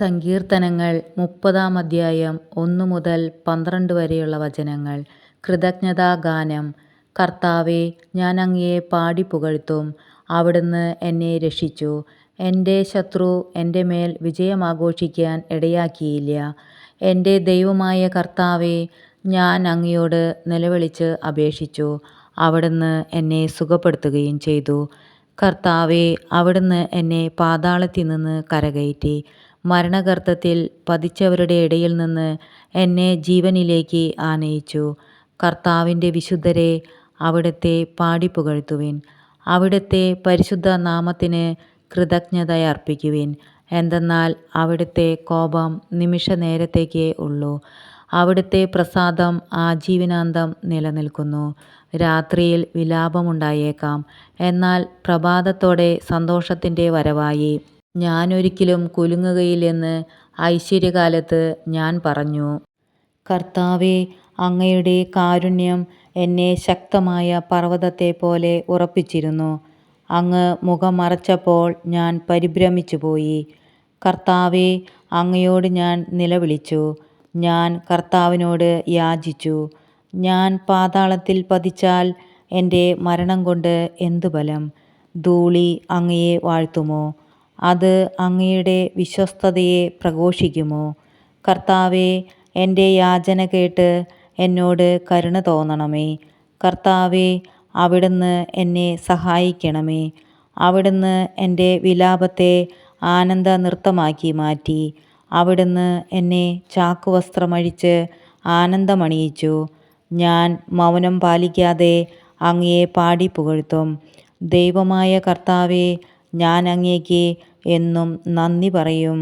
സങ്കീർത്തനങ്ങൾ മുപ്പതാം അധ്യായം ഒന്നു മുതൽ പന്ത്രണ്ട് വരെയുള്ള വചനങ്ങൾ. കൃതജ്ഞതാഗാനം കർത്താവെ ഞാൻ അങ്ങയെ പാടി പുകഴ്ത്തും. അവിടുന്ന് എന്നെ രക്ഷിച്ചു. എന്റെ ശത്രു എന്റെ മേൽ വിജയമാഘോഷിക്കാൻ ഇടയാക്കിയില്ല. എന്റെ ദൈവമായ കർത്താവെ ഞാൻ അങ്ങയോട് നിലവിളിച്ച് അപേക്ഷിച്ചു. അവിടുന്ന് എന്നെ സുഖപ്പെടുത്തുകയും ചെയ്തു. കർത്താവെ അവിടുന്ന് എന്നെ പാതാളത്തിൽ നിന്ന് കരകയറ്റി. മരണഗർത്തത്തിൽ പതിച്ചവരുടെ ഇടയിൽ നിന്ന് എന്നെ ജീവനിലേക്ക് ആനയിച്ചു. കർത്താവിന്റെ വിശുദ്ധരെ അവിടത്തെ പാടിപ്പുകഴ്ത്തുവിൻ അവിടത്തെ പരിശുദ്ധ നാമത്തിന് കൃതജ്ഞതയർപ്പിക്കുവിൻ എന്തെന്നാൽ അവിടുത്തെ കോപം നിമിഷ നേരത്തേക്കേ ഉള്ളൂ. അവിടുത്തെ പ്രസാദം ആജീവനാന്തം നിലനിൽക്കുന്നു. രാത്രിയിൽ വിലാപമുണ്ടായേക്കാം. എന്നാൽ പ്രഭാതത്തോടെ സന്തോഷത്തിന്റെ വരവായി ഞാനൊരിക്കലും കുലുങ്ങുകയില്ലെന്ന് ഐശ്വര്യകാലത്ത് ഞാൻ പറഞ്ഞു. കർത്താവെ അങ്ങയുടെ കാരുണ്യം എന്നെ ശക്തമായ പർവതത്തെപ്പോലെ ഉറപ്പിച്ചിരുന്നു. അങ്ങ് മുഖം മറച്ചപ്പോൾ ഞാൻ പരിഭ്രമിച്ചുപോയി. കർത്താവെ അങ്ങയോട് ഞാൻ നിലവിളിച്ചു. ഞാൻ കർത്താവിനോട് യാചിച്ചു. ഞാൻ പാതാളത്തിൽ പതിച്ചാൽ എന്റെ മരണം കൊണ്ട് എന്തു ബലം ധൂളി അങ്ങയെ വാഴ്ത്തുമോ? അത് അങ്ങയുടെ വിശ്വസ്തതയെ പ്രഘോഷിക്കുമോ? കർത്താവെ എന്റെ യാചന കേട്ട് എന്നോട് കരുണ തോന്നണമേ. കർത്താവെ അവിടുന്ന് എന്നെ സഹായിക്കണമേ. അവിടുന്ന് എന്റെ വിലാപത്തെ ആനന്ദ നൃത്തമാക്കി മാറ്റി. അവിടുന്ന് എന്നെ ചാക്കുവസ്ത്രമഴിച്ച് ആനന്ദമണിയിച്ചു. ഞാൻ മൗനം പാലിക്കാതെ അങ്ങയെ പാടി പുകഴ്ത്തും ദൈവമായ കർത്താവെ ഞാൻ അങ്ങേക്ക് എന്നും നന്ദി പറയും.